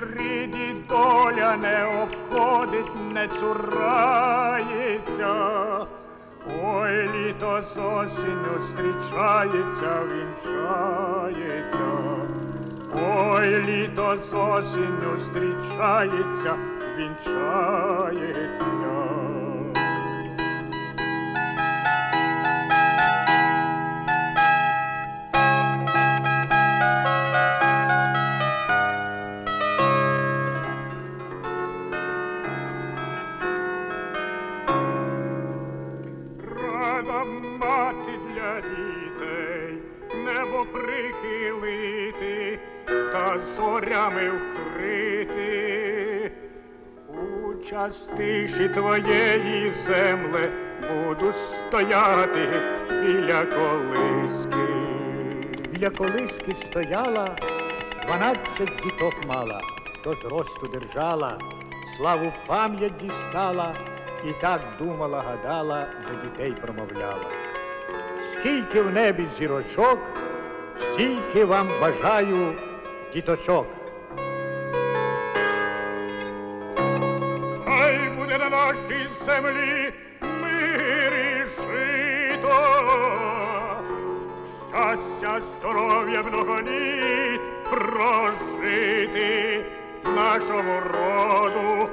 Ріді доля не обходить, не цурається. Ой, літо з осінню зустрічається, вінчається. Ой, літо з осінню зустрічається, вінчається. Рада мати для дітей, небо прихилити та зорями вкрити. У частиші твоєї земле буду стояти біля колиски. Біля колиски стояла, дванадцять діток мала, до зросту держала, славу пам'ять дістала, і так думала, гадала, до дітей промовляла. Скільки в небі зірочок, стільки вам бажаю діточок. Хай буде на нашій землі мир і жито, щастя, здоров'я много літ прожити нашому роду.